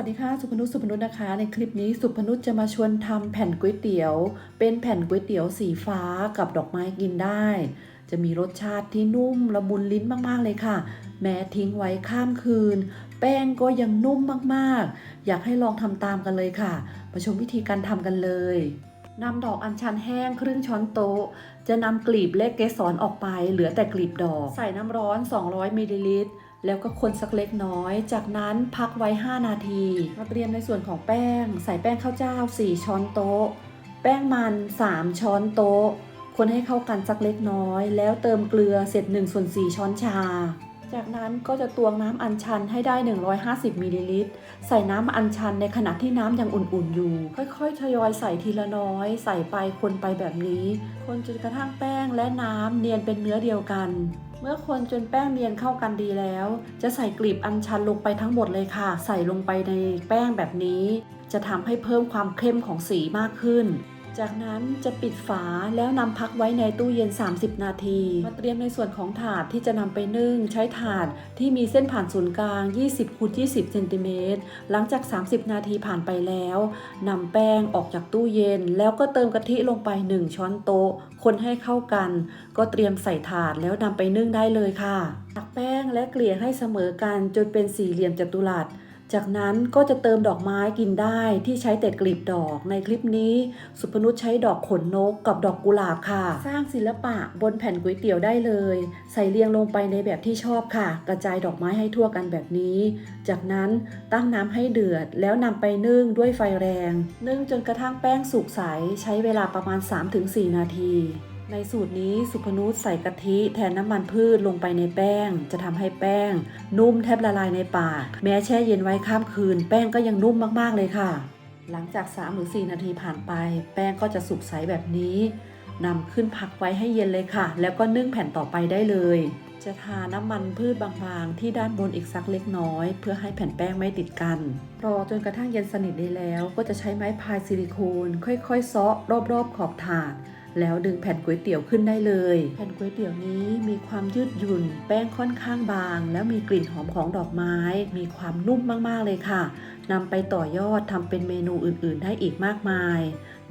วัสดีค่ะ สุพนุชสุพนุชนะคะ ในคลิปนี้สุพนุชจะมาชวนทำแผ่นก๋วยเตี๋ยว เป็นแผ่นก๋วยเตี๋ยวสีฟ้ากับดอกไม้กินได้ จะมีรสชาติที่นุ่มละมุนลิ้นมากๆเลยค่ะ แม้ทิ้งไว้ข้ามคืน แป้งก็ยังนุ่มมากๆ อยากให้ลองทำตามกันเลยค่ะ มาชมวิธีการทำกันเลยนำดอกอัญชันแห้งครึ่งช้อนโต๊ะ จะนำกลีบและเกสรออกไปเหลือแต่กลีบดอก ใส่น้ำร้อน 200มิลลิลิตร แล้วก็คนสักเล็กน้อย จากนั้นพักไว้ 5 นาทีมาเตรียมในส่วนของแป้ง ใส่แป้งข้าวเจ้า 4 ช้อนโต๊ะ แป้งมัน 3 ช้อนโต๊ะ คนให้เข้ากันสักเล็กน้อย แล้วเติมเกลือเสร็จ1ส่วน4ช้อนชา จากนั้นก็จะตวงน้ำอัญชันให้ได้ 150มิลลิลิตร ใส่น้ำอัญชันในขณะที่น้ำยังอุ่นๆอยู่ ค่อยๆ ทยอยใส่ทีละน้อย ใส่ไปคนไปแบบนี้ คนจนกระทั่งแป้งและน้ำเนียนเป็นเนื้อเดียวกัน เมื่อคนจนแป้งเนียนเข้ากันดีแล้ว จะใส่กลีบอัญชันลงไปทั้งหมดเลยค่ะ ใส่ลงไปในแป้งแบบนี้ จะทำให้เพิ่มความเข้มของสีมากขึ้น จากนั้นจะปิดฝาแล้วนำพักไว้ในตู้เย็น 30 นาที มาเตรียมในส่วนของถาดที่จะนำไปนึ่ง ใช้ถาดที่มีเส้นผ่านศูนย์กลาง 20คูณ20เซนติเมตรหลังจาก 30 นาทีผ่านไปแล้วนำแป้งออกจากตู้เย็น แล้วก็เติมกะทิลงไป 1 ช้อนโต๊ะ คนให้เข้ากัน ก็เตรียมใส่ถาดแล้วนำไปนึ่งได้เลยค่ะตักแป้งและเกลี่ยให้เสมอกันจนเป็นสี่เหลี่ยมจัตุรัส จากนั้นก็จะเติมดอกไม้กินได้ที่ใช้แต่กลีบดอกในคลิปนี้ สุพนุชใช้ดอกขนนกกับดอกกุหลาบค่ะ สร้างศิลปะบนแผ่นก๋วยเตี๋ยวได้เลย ใส่เรียงลงไปในแบบที่ชอบค่ะ กระจายดอกไม้ให้ทั่วกันแบบนี้ จากนั้นตั้งน้ำให้เดือด แล้วนำไปนึ่งด้วยไฟแรง นึ่งจนกระทั่งแป้งสุกใสใช้เวลาประมาณ 3-4 นาที ในสูตรนี้สุพนุชใส่กะทิแทนน้ำมันพืชลงไปในแป้ง จะทำให้แป้ง นุ่มแทบละลายในปากแม้แช่เย็นไว้ข้ามคืน แป้งก็ยังนุ่มมากๆเลยค่ะ หลังจาก3หรือ4นาทีผ่านไป แป้งก็จะสุกใสแบบนี้นำขึ้นพักไว้ให้เย็นเลยค่ะ แล้วก็นึ่งแผ่นต่อไปได้เลย จะทาน้ำมันพืชบางๆ ที่ด้านบนอีกสักเล็กน้อย เพื่อให้แผ่นแป้งไม่ติดกัน รอจนกระทั่งเย็นสนิทได้แล้ว ก็จะใช้ไม้พายซิลิโคน ค่อยๆเซาะรอบๆขอบถาด แล้วดึงแผ่นก๋วยเตี๋ยวขึ้นได้เลย แผ่นก๋วยเตี๋ยวนี้มีความยืดหยุ่น แป้งค่อนข้างบาง แล้วมีกลิ่นหอมของดอกไม้ มีความนุ่มมากๆเลยค่ะนำไปต่อยอดทำเป็นเมนูอื่นๆ ได้อีกมากมาย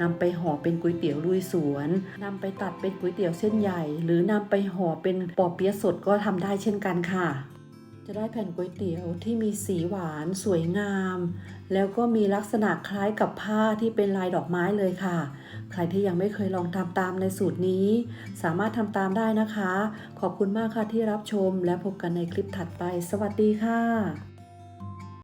นำไปห่อเป็นก๋วยเตี๋ยวลุยสวนนำไปตัดเป็นก๋วยเตี๋ยวเส้นใหญ่ หรือนำไปห่อเป็นปอเปี๊ยะสดก็ทำได้เช่นกันค่ะ จะได้แผ่นก๋วยเตี๋ยวที่มีสีหวานสวยงาม แล้วก็มีลักษณะคล้ายกับผ้าที่เป็นลายดอกไม้เลยค่ะ ใครที่ยังไม่เคยลองทำตามในสูตรนี้ สามารถทำตามได้นะคะ ขอบคุณมากค่ะที่รับชมและพบกันในคลิปถัดไป สวัสดีค่ะ